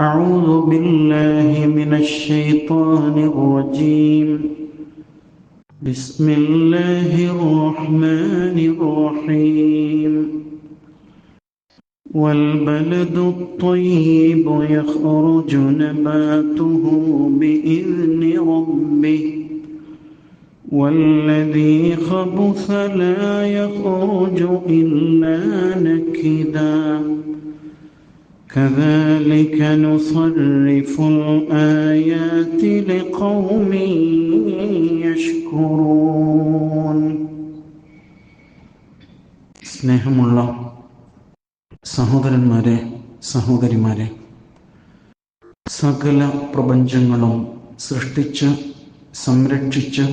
أعوذ بالله من الشيطان الرجيم. بسم الله الرحمن الرحيم. والبلد الطيب يخرج نباته بإذن ربه. والذي خبث لا يخرج إلا نكدا. كذلك نصرف الآيات لقوم يشكرون സ്നേഹമുള്ള സഹോദരന്മാരെ സഹോദരിമാരെ സകല പ്രപഞ്ചങ്ങളും സൃഷ്ടിച്ച് സംരക്ഷിച്ച്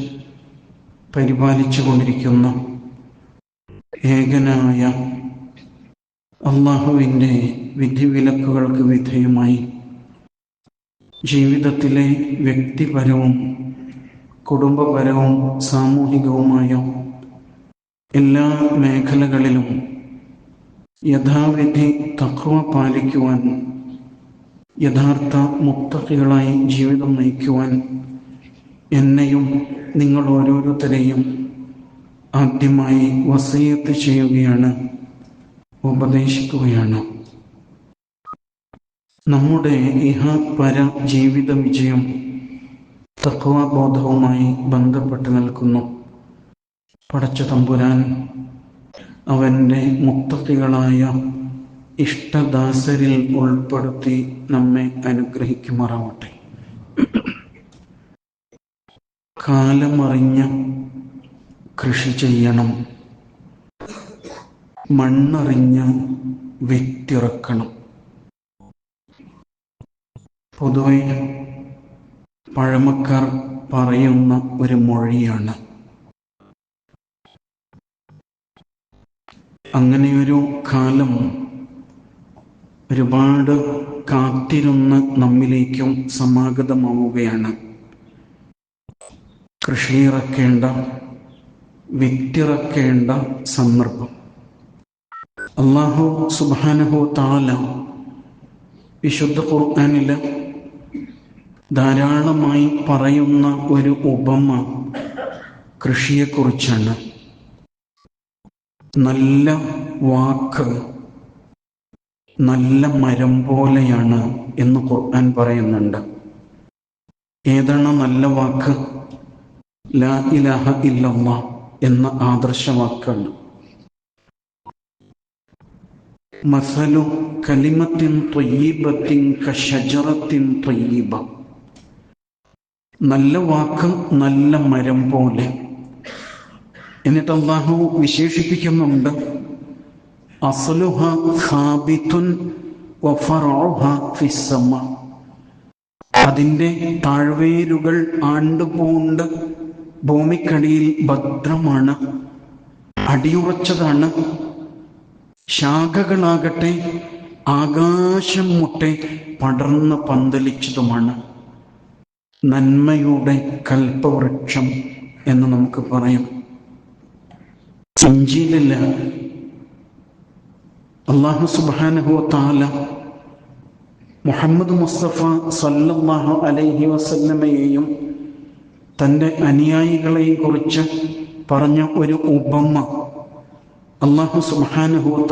പരിപാലിച്ചു കൊണ്ടിരിക്കുന്ന ഏകനായ അള്ളാഹുവിന്റെ വിധിവിലക്കുകൾക്ക് വിധേയമായി. ജീവിതത്തിലെ വ്യക്തിപരവും കുടുംബപരവും സാമൂഹികവുമായ എല്ലാ മേഖലകളിലും യഥാവിധി തക്വ പാലിക്കുവാൻ യഥാർത്ഥ മുക്തകളായി ജീവിതം നയിക്കുവാൻ എന്നെയും നിങ്ങൾ ഓരോരുത്തരെയും ആദ്യമായി വസീയത്ത് ചെയ്യുകയാണ്. ഉപദേശിക്കുകയാണ്. നമ്മുടെ ഇഹ പര ജീവിത വിജയം തത്വബോധവുമായി ബന്ധപ്പെട്ട് നിൽക്കുന്നു. പടച്ച തമ്പുരാൻ അവന്റെ മുത്തത്തികളായ ഇഷ്ടദാസരിൽ ഉൾപ്പെടുത്തി നമ്മെ അനുഗ്രഹിക്കുമാറാവട്ടെ. കാലമറിഞ്ഞ കൃഷി ചെയ്യണം. മണ്ണറിഞ്ഞ് വിറ്റിറക്കണം. പൊതുവെ പഴമക്കാർ പറയുന്ന ഒരു മൊഴിയാണ്. അങ്ങനെയൊരു കാലം ഒരുപാട് കാത്തിരുന്ന് നമ്മിലേക്കും സമാഗതമാവുകയാണ്. കൃഷിയിറക്കേണ്ട വിറ്റിറക്കേണ്ട സന്ദർഭം. അള്ളാഹു സുബാനഹു താല വിശുദ്ധ ഖുർആാനിൽ ധാരാളമായി പറയുന്ന ഒരു ഉപമ കൃഷിയെക്കുറിച്ചാണ്. നല്ല വാക്ക് നല്ല മരം പോലെയാണ് എന്ന് ഖുർആൻ പറയുന്നുണ്ട്. ഏതാണ് നല്ല വാക്ക്? ലാ ഇലാഹ ഇല്ലമ്മ എന്ന ആദർശവാക്കാണ്. മസലു കലിമത്തിൻ തൊയ്യീബത്തിൻ കഷജറത്തിൻ തൊയ്യീബ നല്ല വാക്ക് നല്ല മരം പോലെ. എന്നിട്ട് അള്ളാഹു വിശേഷിപ്പിക്കുന്നുണ്ട്. അസലുഹ ഖാബിത്തുൻ അതിന്റെ താഴ്വേരുകൾ ആണ്ടുപോണ്ട് ഭൂമിക്കടിയിൽ ഭദ്രമാണ്. അടിയുറച്ചതാണ്. ശാഖകളാകട്ടെ ആകാശം മുട്ടെ പടർന്ന് പന്തലിച്ചതുമാണ് നന്മയുടെ കൽപ്പവൃക്ഷം എന്ന് നമുക്ക് പറയാം. ഇഞ്ചിയിലില്ല അള്ളാഹു സുബാനഹു താല മുഹമ്മദ് മുസ്തഫ സല്ലല്ലാഹു അലൈഹി വസല്ലമയെയും തന്റെ അനുയായികളെയും കുറിച്ച് പറഞ്ഞ ഒരു ഉപമ അള്ളാഹു സുബാനഹു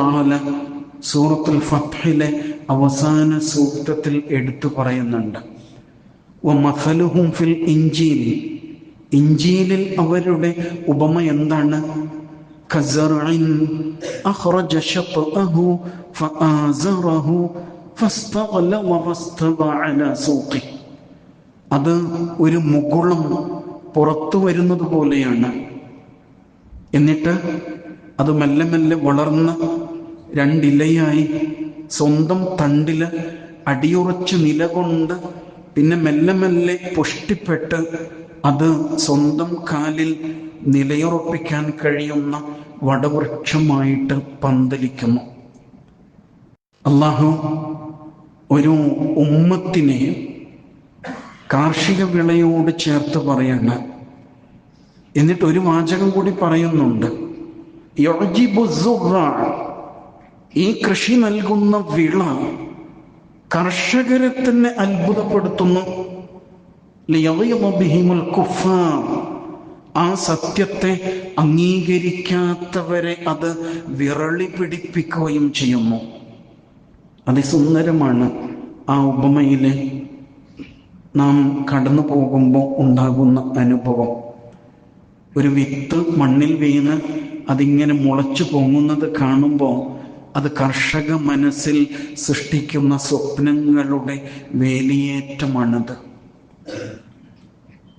സൂറത്തുൽ ഫത്തിലെ അവസാന സൂക്തത്തിൽ എടുത്തു പറയുന്നുണ്ട്. ഫിൽ ഇഞ്ചീൽ ഇഞ്ചീലിൽ അവരുടെ ഉപമ എന്താണ്? അത് ഒരു മുകുളം പുറത്തു വരുന്നത് പോലെയാണ്. എന്നിട്ട് അത് മെല്ലെ മെല്ലെ വളർന്ന് രണ്ടിലയായി. സ്വന്തം തണ്ടിൽ അടിയുറച്ച് നിലകൊണ്ട് പിന്നെ മെല്ലെ മെല്ലെ പുഷ്ടിപ്പെട്ട് അത് സ്വന്തം കാലിൽ നിലയുറപ്പിക്കാൻ കഴിയുന്ന വടവൃക്ഷമായിട്ട് പന്തലിക്കുന്നു. അള്ളാഹു ഒരു ഉമ്മത്തിനെ കാർഷിക വിളയോട് ചേർത്ത് പറയാണ്. എന്നിട്ട് ഒരു വാചകം കൂടി പറയുന്നുണ്ട്. ഈ കൃഷി നൽകുന്ന വിള കർഷകരെ തന്നെ അത്ഭുതപ്പെടുത്തുന്നു. ആ സത്യത്തെ അംഗീകരിക്കാത്തവരെ അത് വിരളി പിടിപ്പിക്കുകയും ചെയ്യുന്നു. അതിസുന്ദരമാണ് ആ ഉപമയിലെ നാം കടന്നു പോകുമ്പോൾ ഉണ്ടാകുന്ന അനുഭവം. ഒരു വിത്ത് മണ്ണിൽ വീണ് അതിങ്ങനെ മുളച്ചു പൊങ്ങുന്നത് കാണുമ്പോൾ അത് കർഷക മനസ്സിൽ സൃഷ്ടിക്കുന്ന സ്വപ്നങ്ങളുടെ വേലിയേറ്റമാണത്.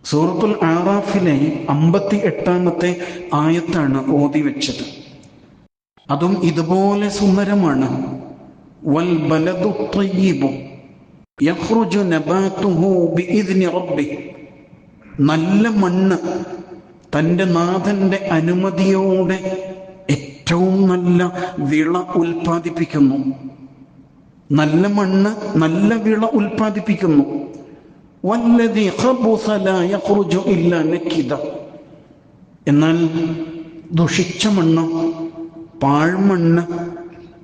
സൂറത്തുൽ ആറാഫിലെ അമ്പത്തി എട്ടാമത്തെ ആയത്താണ് ഓതി വെച്ചത്. അതും ഇതുപോലെ സുന്ദരമാണ്. വൽ നല്ല മണ്ണ് തന്റെ നാഥന്റെ അനുമതിയോടെ ഏറ്റവും നല്ല വിള ഉൽപ്പാദിപ്പിക്കുന്നു. നല്ല മണ്ണ് നല്ല വിള ഉൽപ്പാദിപ്പിക്കുന്നു. എന്നാൽ ദുഷിച്ച മണ്ണ് പാഴ്മണ്ണ്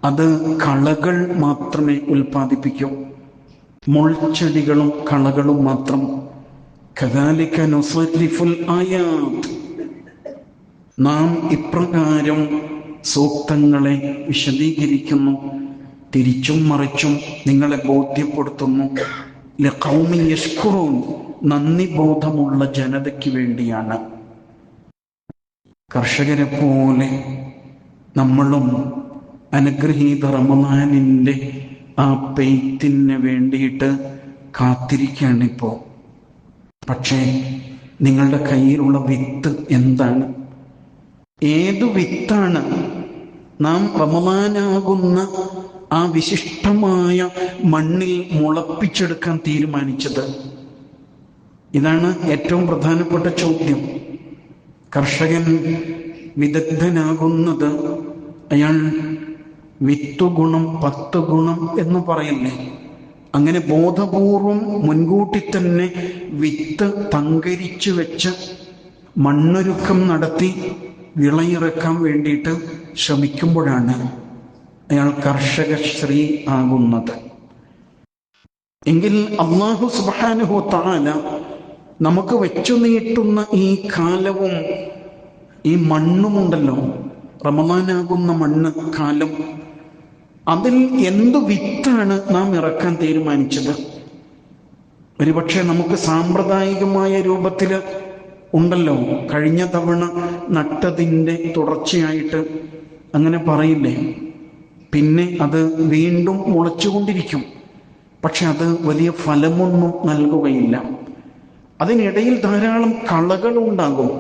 അത് കളകൾ മാത്രമേ ഉൽപ്പാദിപ്പിക്കൂ. മുൾച്ചെടികളും കളകളും മാത്രം. കദാലിക ആയാ നാം ഇപ്രകാരം സൂക്തങ്ങളെ വിശദീകരിക്കുന്നു തിരിച്ചും മറിച്ചും നിങ്ങളെ ബോധ്യപ്പെടുത്തുന്നു. ലഖൗമി യഷ്കുറൂൻ നന്ദി ബോധമുള്ള ജനതയ്ക്ക് വേണ്ടിയാണ്. കർഷകരെ പോലെ നമ്മളും അനുഗ്രഹീത റമദാനിന്റെ ആ പെയ്ത്തിന് വേണ്ടിയിട്ട് കാത്തിരിക്കുകയാണിപ്പോൾ പക്ഷേ നിങ്ങളുടെ കയ്യിലുള്ള വിത്ത് എന്താണ്? ഏതു വിത്താണ് നാം വമമാനാകുന്ന ആ വിശിഷ്ടമായ മണ്ണിൽ മുളപ്പിച്ചെടുക്കാൻ തീരുമാനിച്ചത്? ഇതാണ് ഏറ്റവും പ്രധാനപ്പെട്ട ചോദ്യം. കർഷകൻ വിദഗ്ധനാകുന്നത് അയാൾ വിത്തു ഗുണം പത്ത് ഗുണം എന്ന് പറയില്ലേ അങ്ങനെ ബോധപൂർവം മുൻകൂട്ടി തന്നെ വിത്ത് തങ്കരിച്ചു വെച്ച് മണ്ണൊരുക്കം നടത്തി വിളയിറക്കാൻ വേണ്ടിയിട്ട് ശ്രമിക്കുമ്പോഴാണ് അയാൾ കർഷക ശ്രീ ആകുന്നത്. എങ്കിൽ അള്ളാഹു സുബാനുഹു താല നമുക്ക് വെച്ചു നീട്ടുന്ന ഈ കാലവും ഈ മണ്ണുമുണ്ടല്ലോ. റമദാനാകുന്ന മണ്ണ് കാലം. അതിൽ എന്തു വിത്താണ് നാം ഇറക്കാൻ തീരുമാനിച്ചത്? ഒരുപക്ഷെ നമുക്ക് സാമ്പ്രദായികമായ രൂപത്തിൽ ഉണ്ടല്ലോ. കഴിഞ്ഞ തവണ നട്ടതിന്റെ തുടർച്ചയായിട്ട് അങ്ങനെ പറയില്ലേ? പിന്നെ അത് വീണ്ടും മുളച്ചുകൊണ്ടിരിക്കും. പക്ഷെ അത് വലിയ ഫലമൊന്നും നൽകുകയില്ല. അതിനിടയിൽ ധാരാളം കളകളുണ്ടാകും.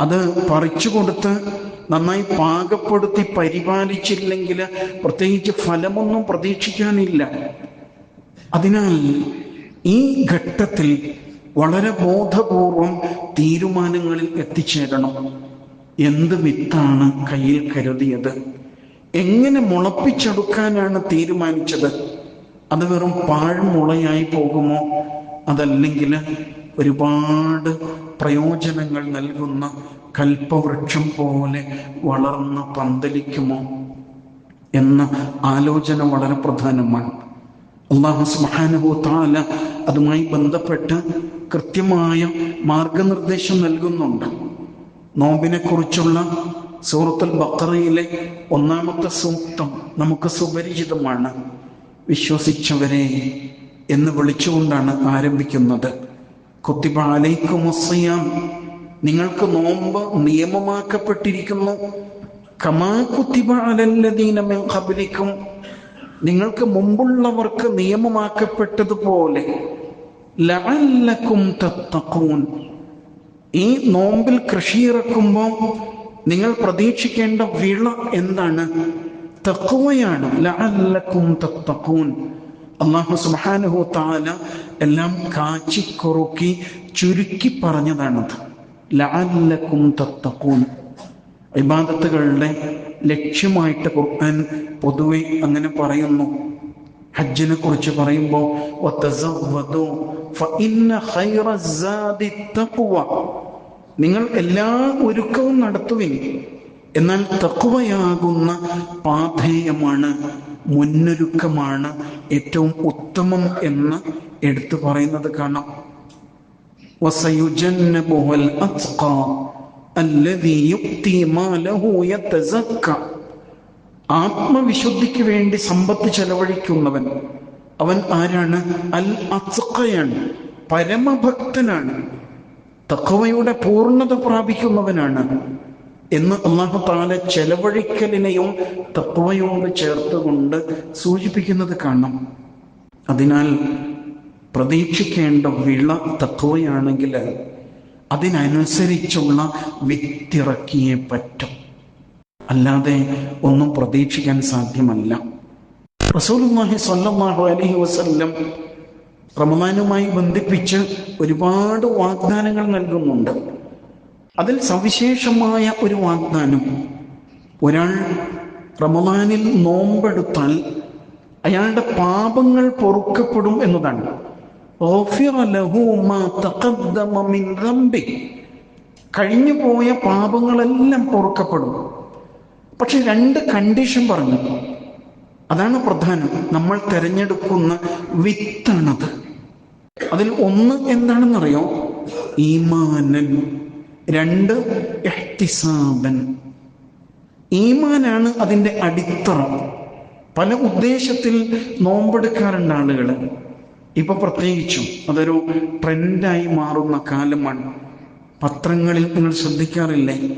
അത് പറിച്ചു കൊടുത്ത് നന്നായി പാകപ്പെടുത്തി പരിപാലിച്ചില്ലെങ്കിൽ പ്രത്യേകിച്ച് ഫലമൊന്നും പ്രതീക്ഷിക്കാനില്ല. അതിനാൽ ഈ ഘട്ടത്തിൽ വളരെ ബോധപൂർവം തീരുമാനങ്ങളിൽ എത്തിച്ചേരണം. എന്ത് വിത്താണ് കയ്യിൽ കരുതിയത്? എങ്ങനെ മുളപ്പിച്ചെടുക്കാനാണ് തീരുമാനിച്ചത്? അത് വെറും പാഴ്മുളയായി പോകുമോ? അതല്ലെങ്കിൽ ഒരുപാട് പ്രയോജനങ്ങൾ നൽകുന്ന കൽപ്പവൃക്ഷം പോലെ വളർന്ന് പന്തലിക്കുമോ? എന്ന ആലോചന വളരെ പ്രധാനമാണ്. അള്ളാഹു സുബ്ഹാനഹു താല അതുമായി ബന്ധപ്പെട്ട് കൃത്യമായ മാർഗനിർദ്ദേശം നൽകുന്നുണ്ട്. നോമ്പിനെ കുറിച്ചുള്ള സൂറത്തുൽ ബക്കറയിലെ ഒന്നാമത്തെ സൂക്തം നമുക്ക് സുപരിചിതമാണ്. വിശ്വസിച്ചവരെ എന്ന് വിളിച്ചുകൊണ്ടാണ് ആരംഭിക്കുന്നത്. കുത്തിബ നിങ്ങൾക്ക് നോമ്പ് നിയമമാക്കപ്പെട്ടിരിക്കുന്നു. കമാ കുത്തിബ ഖബ്ലിക്കും. നിങ്ങൾക്ക് മുമ്പുള്ളവർക്ക് നിയമമാക്കപ്പെട്ടതുപോലെ ലഅല്ലക്കും തത്തക്കൂൻ ഈ നോമ്പിൽ കൃഷിയിറക്കുമ്പോൾ നിങ്ങൾ പ്രതീക്ഷിക്കേണ്ട വിള എന്താണ്? തക്കുവയാണ് ലഅല്ലക്കും തത്തക്കൂൻ അള്ളാഹു സുബ്ഹാനഹു താല എല്ലാം കാച്ചിക്കുറുക്കി ചുരുക്കി പറഞ്ഞതാണത്. ലഅല്ലക്കും തത്തക്കൂൻ ഇബാദത്തുകളുടെ ലക്ഷ്യമായിട്ട് ഖുർആൻ പൊതുവെ അങ്ങനെ പറയുന്നു. ഹജ്ജിനെ കുറിച്ച് പറയുമ്പോൾ നിങ്ങൾ എല്ലാ ഒരുക്കവും നടത്തുവിൻ. എന്നാൽ തക്കുവയാകുന്ന പാഥേയമാണ് മുന്നൊരുക്കമാണ് ഏറ്റവും ഉത്തമം എന്ന് എടുത്തു പറയുന്നത് കാണാം. വസയുജന്നബുവൽ അത്ഖ യുക്തി മാലഹു യതസക്ക ആത്മവിശുദ്ധിക്ക് വേണ്ടി സമ്പത്ത് ചെലവഴിക്കുന്നവൻ. അവൻ ആരാണ്? അൽ അസുഖയാണ്. പരമഭക്തനാണ്. തക്കവയുടെ പൂർണത പ്രാപിക്കുന്നവനാണ്. എന്ന് അള്ളാഹു താല ചെലവഴിക്കലിനെയും തക്കവയോട് ചേർത്തുകൊണ്ട് സൂചിപ്പിക്കുന്നത് കാണാം. അതിനാൽ പ്രതീക്ഷിക്കേണ്ട വിള തക്കവയാണെങ്കിൽ അതിനനുസരിച്ചുള്ള വിത്തിറക്കിയേ പറ്റും. അല്ലാതെ ഒന്നും പ്രതീക്ഷിക്കാൻ സാധ്യമല്ല. റസൂലുല്ലാഹി സ്വല്ലല്ലാഹു അലൈഹി വസല്ലം റമദാനുമായി ബന്ധിപ്പിച്ച് ഒരുപാട് വാഗ്ദാനങ്ങൾ നൽകുന്നുണ്ട്. അതിൽ സവിശേഷമായ ഒരു വാഗ്ദാനം ഒരാൾ റമദാനിൽ നോമ്പെടുത്താൽ അയാളുടെ പാപങ്ങൾ പൊറുക്കപ്പെടും എന്നതാണ്. കഴിഞ്ഞു പോയ പാപങ്ങളെല്ലാം പൊറുക്കപ്പെടും. പക്ഷെ രണ്ട് കണ്ടീഷൻ പറഞ്ഞു. അതാണ് പ്രധാനം. നമ്മൾ തിരഞ്ഞെടുക്കുന്ന വിത്താണത്. അതിൽ ഒന്ന് എന്താണെന്നറിയോ? ഈമാനൻ. രണ്ട് എഹ്തിസാബൻ. ഈമാനാണ് അതിന്റെ അടിത്തറ. പല ഉദ്ദേശത്തിൽ നോമ്പെടുക്കാറുണ്ട് ആളുകൾ ഇപ്പൊ പ്രത്യേകിച്ചും അതൊരു ട്രെൻഡായി മാറുന്ന കാലമാണ്. പത്രങ്ങളിൽ നിങ്ങൾ ശ്രദ്ധിക്കാറില്ലേ?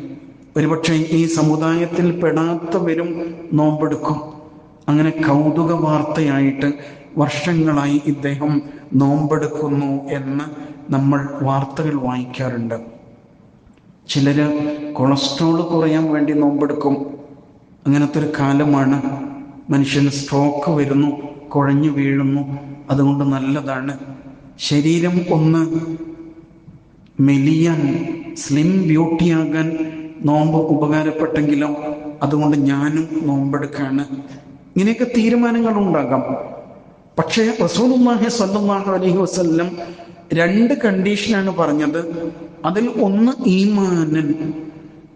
ഒരുപക്ഷെ ഈ സമുദായത്തിൽ പെടാത്തവരും നോമ്പെടുക്കും. അങ്ങനെ കൗതുക വാർത്തയായിട്ട് വർഷങ്ങളായി ഇദ്ദേഹം നോമ്പെടുക്കുന്നു എന്ന് നമ്മൾ വാർത്തകൾ വായിക്കാറുണ്ട്. ചിലര് കൊളസ്ട്രോൾ കുറയാൻ വേണ്ടി നോമ്പെടുക്കും. അങ്ങനത്തെ ഒരു കാലമാണ്. മനുഷ്യന് സ്ട്രോക്ക് വരുന്നു കുഴഞ്ഞു വീഴുന്നു. അതുകൊണ്ട് നല്ലതാണ്. ശരീരം ഒന്ന് മെലിയാൻ സ്ലിം ബ്യൂട്ടിയാകാൻ നോമ്പ് ഉപകാരപ്പെട്ടെങ്കിലോ അതുകൊണ്ട് ഞാനും നോമ്പെടുക്കാണ്. ഇങ്ങനെയൊക്കെ തീരുമാനങ്ങൾ ഉണ്ടാകാം പക്ഷേ റസൂലുള്ളാഹി സ്വല്ലല്ലാഹു അലൈഹി വസല്ലം രണ്ട് കണ്ടീഷനാണ് പറഞ്ഞത്. അതിൽ ഒന്ന് ഈമാനൻ.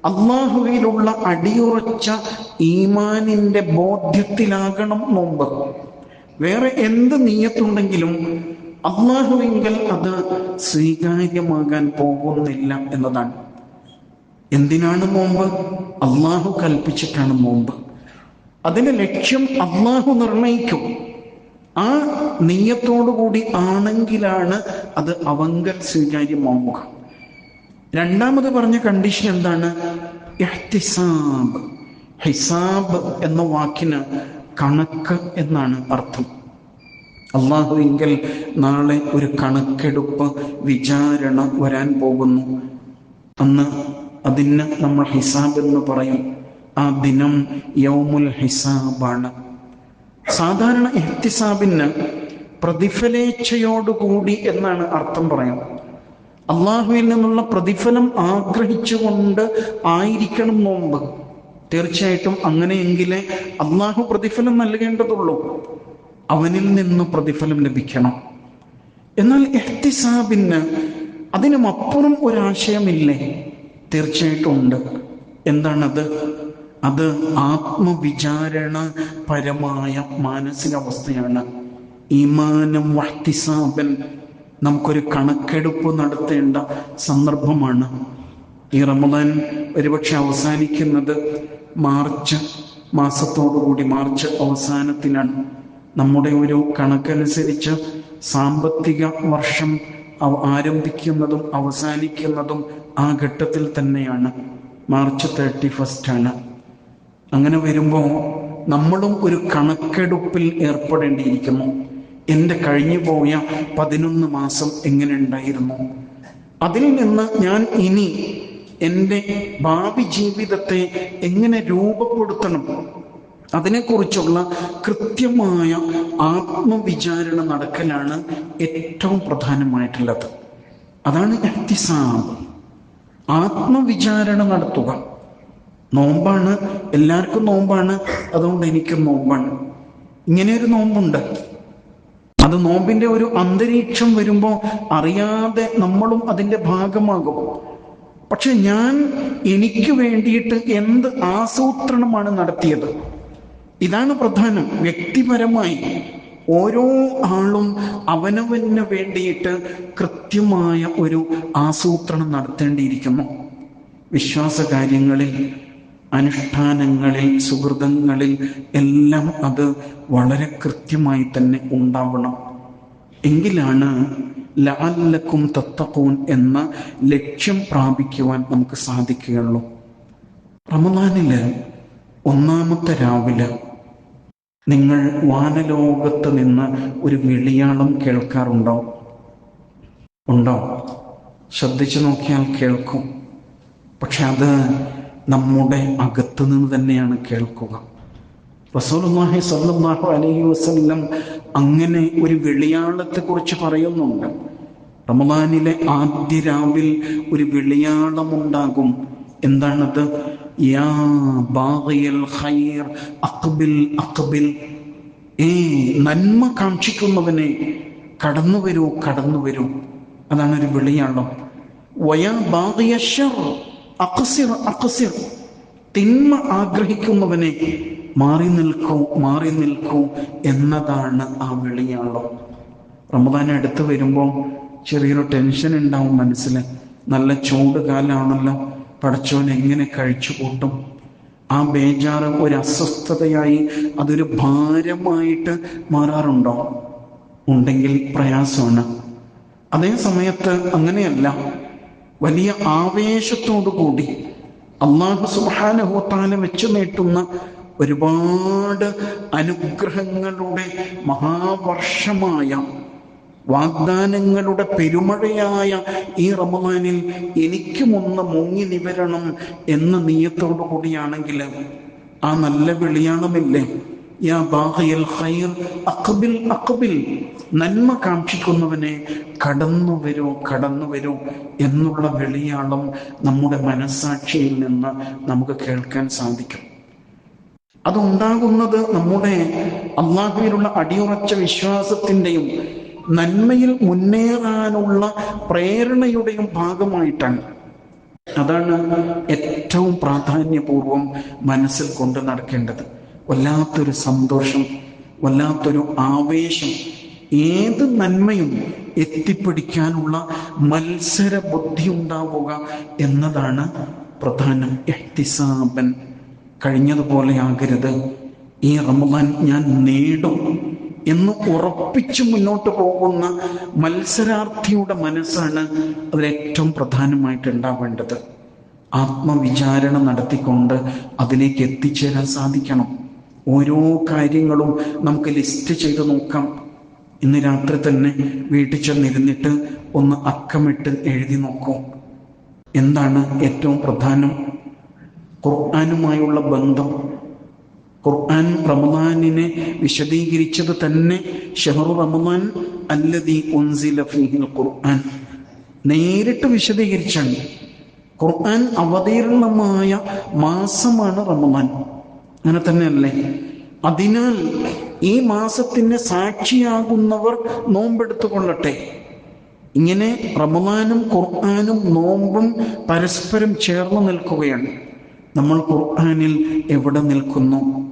അള്ളാഹുവിലുള്ള അടിയുറച്ച ഈമാനിന്റെ ബോധ്യത്തിലാകണം നോമ്പ്. വേറെ എന്ത് നീയത്തുണ്ടെങ്കിലും അള്ളാഹുവിങ്കൽ അത് സ്വീകാര്യമാകാൻ പോകുന്നില്ല എന്നതാണ്. എന്തിനാണ് നോമ്പ് അള്ളാഹു കൽപ്പിച്ചിട്ടാണ് നോമ്പ് അതിന്റെ ലക്ഷ്യം അള്ളാഹു നിർണയിക്കും. ആ നീയത്തോടുകൂടി ആണെങ്കിലാണ് അത് അവങ്കൽ സ്വീകാര്യമാവുക രണ്ടാമത് പറഞ്ഞ കണ്ടീഷൻ എന്താണ്? ഹിസാബ് എന്ന വാക്കിന് കണക്ക് എന്നാണ് അർത്ഥം. അള്ളാഹുവിങ്കൽ നാളെ ഒരു കണക്കെടുപ്പ് വിചാരണ വരാൻ പോകുന്നു. അന്ന് അതിന് നമ്മൾ ഹിസാബ് എന്ന് പറയും. ആ ദിനം യൗമുൽ ഹിസാബാണ്. സാധാരണ എഹ്തിസാബിന് പ്രതിഫലേച്ഛയോടുകൂടി എന്നാണ് അർത്ഥം പറയാം അള്ളാഹുവിൽ നിന്നുള്ള പ്രതിഫലം ആഗ്രഹിച്ചുകൊണ്ട് ആയിരിക്കണം നോമ്പ്. തീർച്ചയായിട്ടും അങ്ങനെയെങ്കിലേ അള്ളാഹു പ്രതിഫലം നൽകേണ്ടതുള്ളൂ. അവനിൽ നിന്ന് പ്രതിഫലം ലഭിക്കണം. എന്നാൽ എഹ്തിസാബിന് അതിനുമപ്പുറം ഒരാശയമില്ലേ? തീർച്ചയായിട്ടും ഉണ്ട്. എന്താണത്? അത് ആത്മവിചാരണ പരമായ മാനസികാവസ്ഥയാണ്. ഈമാനം വഹ്തിസാബൻ നമുക്കൊരു കണക്കെടുപ്പ് നടത്തേണ്ട സന്ദർഭമാണ്. ഈ റമദാൻ ഒരുപക്ഷെ അവസാനിക്കുന്നത് മാർച്ച് മാസത്തോടുകൂടി മാർച്ച് അവസാനത്തിനാണ്. നമ്മുടെ ഒരു കണക്കനുസരിച്ച് സാമ്പത്തിക വർഷം ആരംഭിക്കുന്നതും അവസാനിക്കുന്നതും ആ ഘട്ടത്തിൽ തന്നെയാണ്. മാർച്ച് തേർട്ടി ഫസ്റ്റ് ആണ് അങ്ങനെ വരുമ്പോൾ നമ്മളും ഒരു കണക്കെടുപ്പിൽ ഏർപ്പെടേണ്ടിയിരിക്കുന്നു. എന്റെ കഴിഞ്ഞു പോയ പതിനൊന്ന് മാസം എങ്ങനെ ഉണ്ടായിരുന്നു അതിൽ നിന്ന് ഞാൻ ഇനി എന്റെ ഭാവി ജീവിതത്തെ എങ്ങനെ രൂപപ്പെടുത്തണം? അതിനെക്കുറിച്ചുള്ള കൃത്യമായ ആത്മവിചാരണ നടക്കലാണ് ഏറ്റവും പ്രധാനമായിട്ടുള്ളത്. അതാണ് എഹ്തിസാബ് ആത്മവിചാരണ നടത്തുക. നോമ്പാണ്. എല്ലാവർക്കും നോമ്പാണ്. അതുകൊണ്ട് എനിക്കും നോമ്പാണ്. ഇങ്ങനെ ഒരു നോമ്പുണ്ട്. അത് നോമ്പിന്റെ ഒരു അന്തരീക്ഷം വരുമ്പോൾ അറിയാതെ നമ്മളും അതിന്റെ ഭാഗമാകും. പക്ഷെ ഞാൻ എനിക്ക് വേണ്ടിയിട്ട് എന്ത് ആസൂത്രണമാണ് നടത്തിയത്? ഇതാണ് പ്രധാനം. വ്യക്തിപരമായി ഓരോ ആളും അവനവന് വേണ്ടിയിട്ട് കൃത്യമായ ഒരു ആസൂത്രണം നടത്തേണ്ടിയിരിക്കുന്നു. വിശ്വാസ കാര്യങ്ങളിൽ അനുഷ്ഠാനങ്ങളിൽ സുഹൃതങ്ങളിൽ എല്ലാം അത് വളരെ കൃത്യമായി തന്നെ ഉണ്ടാവണം. എങ്കിലാണ് ലാലക്കും തത്തക്കൂൻ എന്ന ലക്ഷ്യം പ്രാപിക്കുവാൻ നമുക്ക് സാധിക്കുകയുള്ളൂ. റമദാനിൽ ഒന്നാമത്തെ രാവിലെ നിങ്ങൾ വാനലോകത്ത് നിന്ന് ഒരു വിളിയാളം കേൾക്കാറുണ്ടോ? ഉണ്ടോ? ശ്രദ്ധിച്ചു നോക്കിയാൽ കേൾക്കും. പക്ഷെ അത് നമ്മുടെ അകത്തു നിന്ന് തന്നെയാണ് കേൾക്കുക. റസൂലുള്ളാഹി സ്വല്ലല്ലാഹു അലൈഹി വസല്ലം അങ്ങനെ ഒരു വിളിയാളത്തെ കുറിച്ച് പറയുന്നുണ്ട്. റമദാനിലെ ആദ്യ രാവിൽ ഒരു വെളിയാളമുണ്ടാകും. എന്താണത്? യാ ബാഗിയൽ ഖൈർ أقبل أقبل ഏ നന്മ കാക്ഷിക്കുന്നവനെ കടന്നു വരൂ കടന്നു വരൂ. അതാണ് ഒരു വെളിയാളം വയാ ബാഗിയ ശർ അക്സിർ അഖസിർ. തിന്മ ആഗ്രഹിക്കുന്നവനെ മാറി നിൽക്കൂ മാറി നിൽക്കൂ എന്നതാണ് ആ വെളിയാളം റമദാൻ അടുത്ത് വരുമ്പോൾ ചെറിയൊരു ടെൻഷൻ ഉണ്ടാവും മനസ്സിൽ നല്ല ചൂട് കാലാണല്ലോ. പടച്ചോൻ എങ്ങനെ കഴിച്ചു കൂട്ടും? ആ ബേജാറ് ഒരു അസ്വസ്ഥതയായി അതൊരു ഭാരമായിട്ട് മാറാറുണ്ടോ? ഉണ്ടെങ്കിൽ പ്രയാസമാണ്. അതേ സമയത്ത് അങ്ങനെയല്ല. വലിയ ആവേശത്തോടു കൂടി അള്ളാഹു സുബാനുഭൂത്താല വെച്ചു നീട്ടുന്ന ഒരുപാട് അനുഗ്രഹങ്ങളുടെ മഹാവർഷമായ വാഗ്ദാനങ്ങളുടെ പെരുമഴയായ ഈ റമദാനിൽ എനിക്കും ഒന്ന് മുങ്ങി നിവരണം എന്ന നീയത്തോടു കൂടിയാണെങ്കിൽ ആ നല്ല വെളിയാണമില്ലേ? യാ ബാഹയൽ ഖൈർ നന്മ കാക്ഷിക്കുന്നവനെ കടന്നു വരൂ കടന്നു വരൂ എന്നുള്ള വെളിയാളം നമ്മുടെ മനസാക്ഷിയിൽ നിന്ന് നമുക്ക് കേൾക്കാൻ സാധിക്കും. അതുണ്ടാകുന്നത് നമ്മുടെ അള്ളാഹുവിലുള്ള അടിയുറച്ച വിശ്വാസത്തിന്റെയും നന്മയിൽ മുന്നേറാനുള്ള പ്രേരണയുടെയും ഭാഗമായിട്ടാണ്. അതാണ് ഏറ്റവും പ്രാധാന്യപൂർവം മനസ്സിൽ കൊണ്ട് നടക്കേണ്ടത്. വല്ലാത്തൊരു സന്തോഷം വല്ലാത്തൊരു ആവേശം ഏത് നന്മയും എത്തിപ്പിടിക്കാനുള്ള മത്സര ബുദ്ധി ഉണ്ടാവുക എന്നതാണ് പ്രധാനം എഹ്തിസാബൻ. കഴിഞ്ഞതുപോലെ ആകരുത്. ഈ റമദാൻ ഞാൻ നേടും. എന്ന് ഉറപ്പിച്ചു മുന്നോട്ട് പോകുന്ന മത്സരാർത്ഥിയുടെ മനസ്സാണ് അതിലേറ്റവും പ്രധാനമായിട്ട് ഉണ്ടാവേണ്ടത് ആത്മവിചാരണ നടത്തിക്കൊണ്ട് അതിലേക്ക് എത്തിച്ചേരാൻ സാധിക്കണം. ഓരോ കാര്യങ്ങളും നമുക്ക് ലിസ്റ്റ് ചെയ്ത് നോക്കാം. ഇന്ന് രാത്രി തന്നെ വീട്ടിൽ ചെന്നിരുന്നിട്ട് ഒന്ന് അക്കമിട്ട് എഴുതി നോക്കൂ. എന്താണ് ഏറ്റവും പ്രധാനം? ഖുർആാനുമായുള്ള ബന്ധം. ഖുർആൻ റമദാനിനെ വിശദീകരിച്ചത് തന്നെ ഷെഹറു റമദാൻ അല്ലതി ഉൻസില ഫീഹിൽ ഖുർആൻ. നേരിട്ട് വിശദീകരിച്ചാണ്. ഖുർആൻ അവതീർണമായ മാസമാണ് റമദാൻ. അങ്ങനെ തന്നെയല്ലേ? അതിനാൽ ഈ മാസത്തിന് സാക്ഷിയാകുന്നവർ നോമ്പെടുത്തുകൊള്ളട്ടെ. ഇങ്ങനെ റമദാനും ഖുർആാനും നോമ്പും പരസ്പരം ചേർന്ന് നിൽക്കുകയാണ്. നമ്മൾ ഖുർആാനിൽ എവിടെ നിൽക്കുന്നു?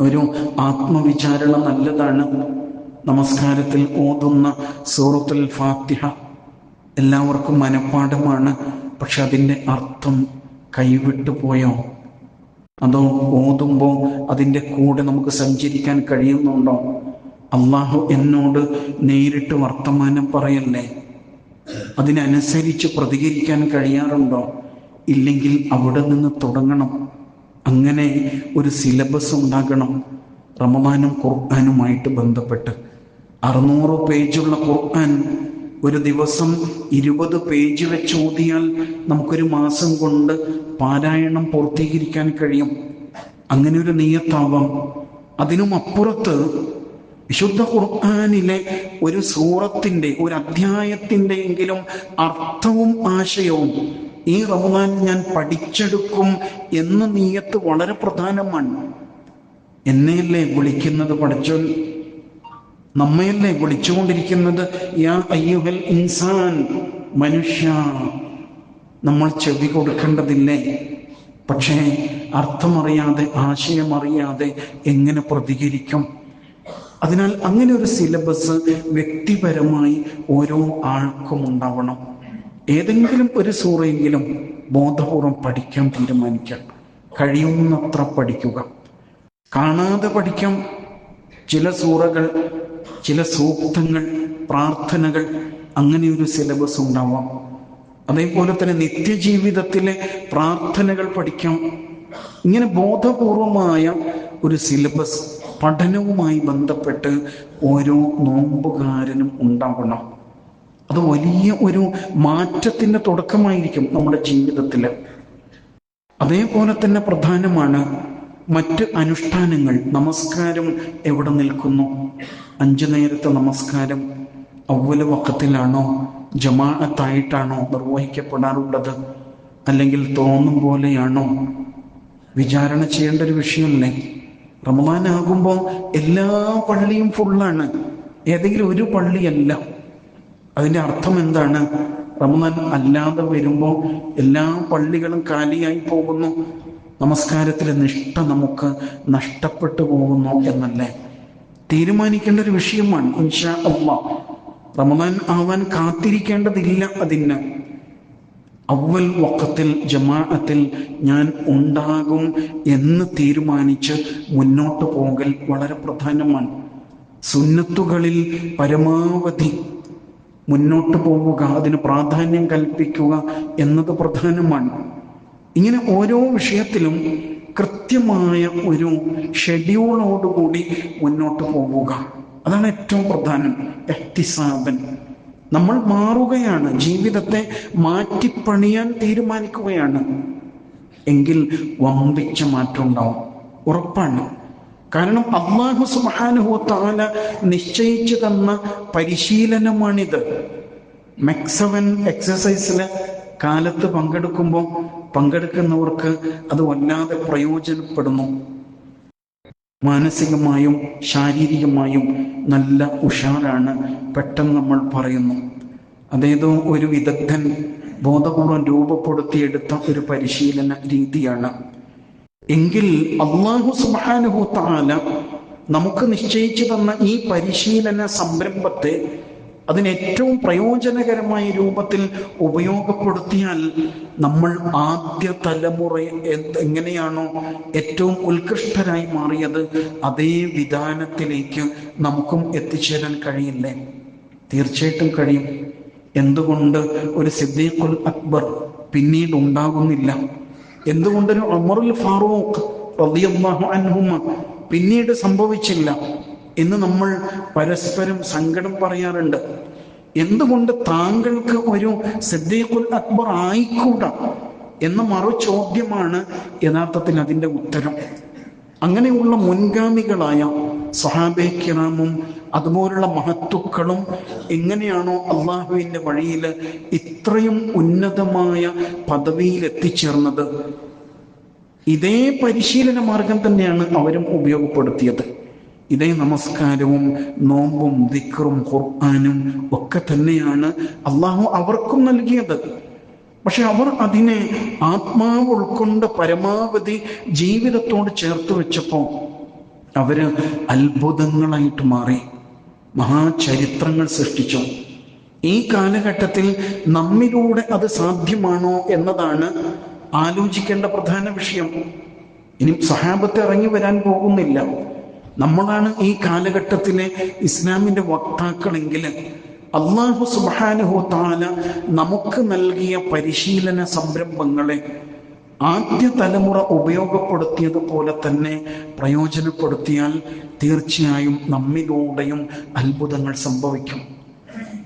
ഒരു ആത്മവിചാരണ നല്ലതാണ്. നമസ്കാരത്തിൽ ഓതുന്ന സൂറത്തുൽ ഫാത്തിഹ എല്ലാവർക്കും മനഃപ്പാഠമാണ്. പക്ഷെ അതിന്റെ അർത്ഥം കൈവിട്ടു പോയോ? അതോ ഓതുമ്പോൾ അതിന്റെ കൂടെ നമുക്ക് സഞ്ചരിക്കാൻ കഴിയുന്നുണ്ടോ? അള്ളാഹു എന്നോട് നേരിട്ട് വർത്തമാനം പറയല്ലേ? അതിനനുസരിച്ച് പ്രതികരിക്കാൻ കഴിയാറുണ്ടോ? ഇല്ലെങ്കിൽ അവിടെ നിന്ന് തുടങ്ങണം. അങ്ങനെ ഒരു സിലബസ് ഉണ്ടാകണം. റമദാനും ഖുർആാനുമായിട്ട് ബന്ധപ്പെട്ട്. അറുന്നൂറ് പേജുള്ള ഖുർആൻ ഒരു ദിവസം ഇരുപത് പേജ് വെച്ച് ഓതിയാൽ നമുക്കൊരു മാസം കൊണ്ട് പാരായണം പൂർത്തീകരിക്കാൻ കഴിയും. അങ്ങനെ ഒരു നീയത്താവാം. അതിനും അപ്പുറത്ത് വിശുദ്ധ ഖുർആാനിലെ ഒരു സൂറത്തിന്റെ ഒരു അധ്യായത്തിന്റെ എങ്കിലും അർത്ഥവും ആശയവും ഈ റമദാൻ ഞാൻ പഠിച്ചെടുക്കും എന്ന നീയത്ത് വളരെ പ്രധാനമാണ്. എന്നെയല്ലേ വിളിക്കുന്നത് പഠിച്ചോൻ നമ്മയല്ലേ വിളിച്ചുകൊണ്ടിരിക്കുന്നത്? യാ അയ്യുഹൽ ഇൻസാൻ മനുഷ്യ നമ്മൾ ചെവി കൊടുക്കേണ്ടതില്ലേ? പക്ഷേ അർത്ഥമറിയാതെ ആശയമറിയാതെ എങ്ങനെ പ്രതികരിക്കും? അതിനാൽ അങ്ങനെ ഒരു സിലബസ് വ്യക്തിപരമായി ഓരോ ആൾക്കും ഉണ്ടാവണം. ഏതെങ്കിലും ഒരു സൂറയെങ്കിലും ബോധപൂർവം പഠിക്കാൻ തീരുമാനിക്കാം കഴിയുന്നത്ര പഠിക്കുക. കാണാതെ പഠിക്കാം. ചില സൂറകൾ ചില സൂക്തങ്ങൾ പ്രാർത്ഥനകൾ അങ്ങനെ ഒരു സിലബസ് ഉണ്ടാവാം. അതേപോലെ തന്നെ നിത്യജീവിതത്തിലെ പ്രാർത്ഥനകൾ പഠിക്കാം. ഇങ്ങനെ ബോധപൂർവമായ ഒരു സിലബസ് പഠനവുമായി ബന്ധപ്പെട്ട് ഓരോ നോമ്പുകാരനും ഉണ്ടാവണം. അത് വലിയ ഒരു മാറ്റത്തിന്റെ തുടക്കമായിരിക്കും നമ്മുടെ ജീവിതത്തിൽ. അതേപോലെ തന്നെ പ്രധാനമാണ് മറ്റ് അനുഷ്ഠാനങ്ങൾ. നമസ്കാരം എവിടെ നിൽക്കുന്നു? അഞ്ചു നേരത്തെ നമസ്കാരം അവല വക്കത്തിലാണോ ജമാഅത്തായിട്ടാണോ നിർവഹിക്കപ്പെടാറുള്ളത്? അല്ലെങ്കിൽ തോന്നും പോലെയാണോ? വിചാരണ ചെയ്യേണ്ട ഒരു വിഷയമല്ലേ? റമദാനാകുമ്പോൾ എല്ലാ പള്ളിയും ഫുള്ളാണ് ഏതെങ്കിലും ഒരു പള്ളിയല്ല. അതിന്റെ അർത്ഥം എന്താണ്? റമദാൻ അല്ലാതെ വരുമ്പോൾ എല്ലാ പള്ളികളും കാലിയായി പോകുന്നു. നമസ്കാരത്തിലെ നിഷ്ഠ നമുക്ക് നഷ്ടപ്പെട്ടു പോകുന്നു എന്നല്ലേ? തീരുമാനിക്കേണ്ട ഒരു വിഷയമാണ് ഇൻഷാ അള്ളാ റമദാൻ ആവാൻ കാത്തിരിക്കേണ്ടതില്ല അതിന്. അവൽ വക്കത്തിൽ ജമാഅത്തിൽ ഞാൻ ഉണ്ടാകും എന്ന് തീരുമാനിച്ച് മുന്നോട്ട് പോകൽ വളരെ പ്രധാനമാണ്. സുന്നത്തുകളിൽ പരമാവധി മുന്നോട്ട് പോവുക അതിന് പ്രാധാന്യം കൽപ്പിക്കുക എന്നത് പ്രധാനമാണ്. ഇങ്ങനെ ഓരോ വിഷയത്തിലും കൃത്യമായ ഒരു ഷെഡ്യൂളോടുകൂടി മുന്നോട്ട് പോവുക. അതാണ് ഏറ്റവും പ്രധാനം. എഹ്തിസാബൻ നമ്മൾ മാറുകയാണ്. ജീവിതത്തെ മാറ്റിപ്പണിയാൻ തീരുമാനിക്കുകയാണ്. എങ്കിൽ വമ്പിച്ച മാറ്റം ഉണ്ടാവും. ഉറപ്പാണ്. കാരണം അള്ളാഹു സുബാനുഹു താല നിശ്ചയിച്ചു തന്ന പരിശീലനമാണിത്. മെക്സവൻ എക്സസൈസിൽ കാലത്ത് പങ്കെടുക്കുമ്പോൾ പങ്കെടുക്കുന്നവർക്ക് അത് വല്ലാതെ പ്രയോജനപ്പെടുന്നു. മാനസികമായും ശാരീരികമായും നല്ല ഉഷാറാണ് പെട്ടെന്ന് നമ്മൾ പറയുന്നു. അതേതോ ഒരു വിദഗ്ധൻ ബോധപൂർവം രൂപപ്പെടുത്തിയെടുത്ത ഒരു പരിശീലന രീതിയാണ്. എങ്കിൽ അള്ളാഹു സുബാനുഹു താല നമുക്ക് നിശ്ചയിച്ചു തന്ന ഈ പരിശീലന സംരംഭത്തെ അതിന് ഏറ്റവും പ്രയോജനകരമായ രൂപത്തിൽ ഉപയോഗപ്പെടുത്തിയാൽ നമ്മൾ ആദ്യ തലമുറ എങ്ങനെയാണോ ഏറ്റവും ഉത്കൃഷ്ടരായി മാറിയത് അതേ വിധാനത്തിലേക്ക് നമുക്കും എത്തിച്ചേരാൻ കഴിയില്ലേ? തീർച്ചയായിട്ടും കഴിയും. എന്തുകൊണ്ട്? ഒരു സിദ്ദീഖുൽ അക്ബർ പിന്നീട് ഉണ്ടാകുന്നില്ല. എന്തുകൊണ്ടൊരു അമറുൽ ഫാറൂഖ് റളിയല്ലാഹു അൻഹുമ പിന്നീട് സംഭവിച്ചില്ല എന്ന് നമ്മൾ പരസ്പരം സങ്കടം പറയാറുണ്ട്. എന്തുകൊണ്ട് താങ്കൾക്ക് ഒരു സിദ്ദീഖുൽ അക്ബർ ആയിക്കൂടാ എന്ന മറു ചോദ്യമാണ് യഥാർത്ഥത്തിൽ അതിന്റെ ഉത്തരം. അങ്ങനെയുള്ള മുൻഗാമികളായ സഹാബെ കിറാമും അതുപോലുള്ള മഹത്വക്കളും എങ്ങനെയാണോ അള്ളാഹുവിന്റെ വഴിയിൽ ഇത്രയും ഉന്നതമായ പദവിയിൽ എത്തിച്ചേർന്നത്. ഇതേ പരിശീലന മാർഗം തന്നെയാണ് അവരും ഉപയോഗപ്പെടുത്തിയത്. ഇതേ നമസ്കാരവും നോമ്പും ദിക്റും ഖുർആാനും ഒക്കെ തന്നെയാണ് അള്ളാഹു അവർക്കും നൽകിയത്. പക്ഷെ അവർ അതിനെ ആത്മാവ് ഉൾക്കൊണ്ട് പരമാവധി ജീവിതത്തോട് ചേർത്ത് വെച്ചപ്പോൾ അവർ അത്ഭുതങ്ങളായിട്ട് മാറി. മഹാചരിത്രങ്ങൾ സൃഷ്ടിച്ചു. ഈ കാലഘട്ടത്തിൽ നമ്മിലൂടെ അത് സാധ്യമാണോ എന്നതാണ് ആലോചിക്കേണ്ട പ്രധാന വിഷയം. ഇനി സഹാബത്തെ ഇറങ്ങി വരാൻ പോകുന്നില്ല. നമ്മളാണ് ഈ കാലഘട്ടത്തിലെ ഇസ്ലാമിന്റെ വക്താക്കളെങ്കിൽ അള്ളാഹു സുബാനുഹു താല നമുക്ക് നൽകിയ പരിശീലന സംരംഭങ്ങളെ ആദ്യ തലമുറ ഉപയോഗപ്പെടുത്തിയതുപോലെ തന്നെ പ്രയോജനപ്പെടുത്തിയാൽ തീർച്ചയായും നമ്മിലൂടെയും അത്ഭുതങ്ങൾ സംഭവിക്കും.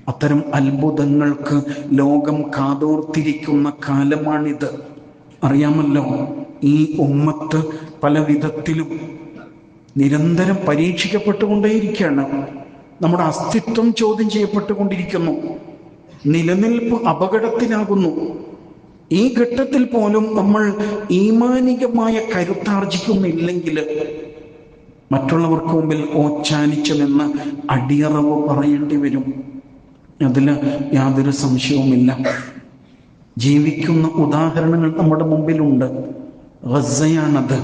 അത്തരം അത്ഭുതങ്ങൾക്ക് ലോകം കാതോർത്തിരിക്കുന്ന കാലമാണിത്. അറിയാമല്ലോ ഈ ഉമ്മത്ത് പല വിധത്തിലും നിരന്തരം പരീക്ഷിക്കപ്പെട്ടുകൊണ്ടേയിരിക്കുകയാണ്. നമ്മുടെ അസ്തിത്വം ചോദ്യം ചെയ്യപ്പെട്ടുകൊണ്ടിരിക്കുന്നു. നിലനിൽപ്പ് അപകടത്തിലാകുന്നു. ഈ ഘട്ടത്തിൽ പോലും നമ്മൾ ഈമാനികമായ കരുത്താർജിക്കുന്നില്ലെങ്കിൽ മറ്റുള്ളവർക്ക് മുമ്പിൽ ഓച്ചാനിച്ചതെന്ന് അടിയറവ് പറയേണ്ടി വരും. അതിൽ യാതൊരു സംശയവുമില്ല. ജീവിക്കുന്ന ഉദാഹരണങ്ങൾ നമ്മുടെ മുമ്പിലുണ്ട്. ഗസയാണത്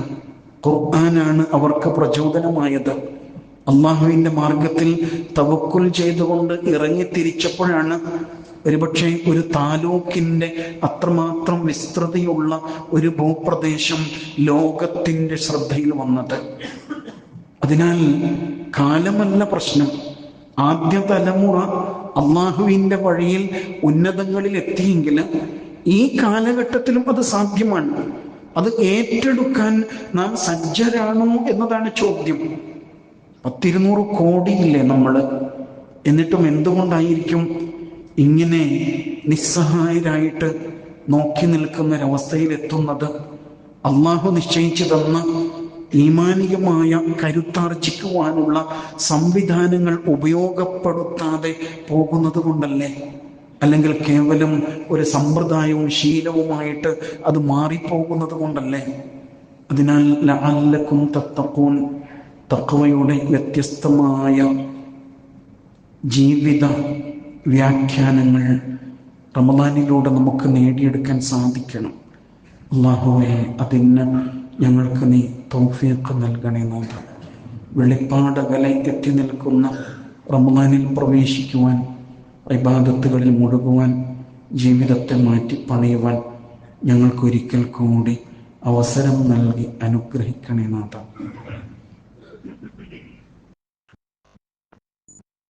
ഖുർആനാണ് അവർക്ക് പ്രചോദനമായത്. അള്ളാഹുവിന്റെ മാർഗത്തിൽ തവക്കുൽ ചെയ്തുകൊണ്ട് ഇറങ്ങി തിരിച്ചപ്പോഴാണ് ഒരുപക്ഷെ ഒരു താലൂക്കിന്റെ അത്രമാത്രം വിസ്തൃതിയുള്ള ഒരു ഭൂപ്രദേശം ലോകത്തിന്റെ ശ്രദ്ധയിൽ വന്നത്. അതിനാൽ കാലമല്ല പ്രശ്നം. ആദ്യ തലമുറ അള്ളാഹുവിന്റെ വഴിയിൽ ഉന്നതങ്ങളിൽ എത്തിയെങ്കിൽ ഈ കാലഘട്ടത്തിലും അത് സാധ്യമാണ്. അത് ഏറ്റെടുക്കാൻ നാം സജ്ജരാണോ എന്നതാണ് ചോദ്യം. പത്തിരുന്നൂറ് കോടിയില്ലേ നമ്മൾ എന്നിട്ടും എന്തുകൊണ്ടായിരിക്കും ഇങ്ങനെ നിസ്സഹായരായിട്ട് നോക്കി നിൽക്കുന്ന ഒരവസ്ഥയിലെത്തുന്നത് അള്ളാഹു നിശ്ചയിച്ചു തന്ന ഈമാനികമായ കരുത്താർജിക്കുവാനുള്ള സംവിധാനങ്ങൾ ഉപയോഗപ്പെടുത്താതെ പോകുന്നത് കൊണ്ടല്ലേ? അല്ലെങ്കിൽ കേവലം ഒരു സമ്പ്രദായവും ശീലവുമായിട്ട് അത് മാറിപ്പോകുന്നത് കൊണ്ടല്ലേ? അതിനാൽ ലാലക്കും തത്തക്കൂൻ തക്കവയുടെ വ്യത്യസ്തമായ ജീവിത വ്യാഖ്യാനങ്ങൾ റമദാനിലൂടെ നമുക്ക് നേടിയെടുക്കാൻ സാധിക്കണം. അള്ളാഹുവെ അതിന് ഞങ്ങൾക്ക് നീ തൗഫീഖ് നൽകണേ നോക്ക വെളിപ്പാട് എത്തി നിൽക്കുന്ന റമദാനിൽ പ്രവേശിക്കുവാൻ ഇബാദത്തുകളിൽ മുഴുകുവാൻ ജീവിതത്തെ മാറ്റി പണിയുവാൻ ഞങ്ങൾക്കൊരിക്കൽ കൂടി അവസരം നൽകി അനുഗ്രഹിക്കണേ നാഥ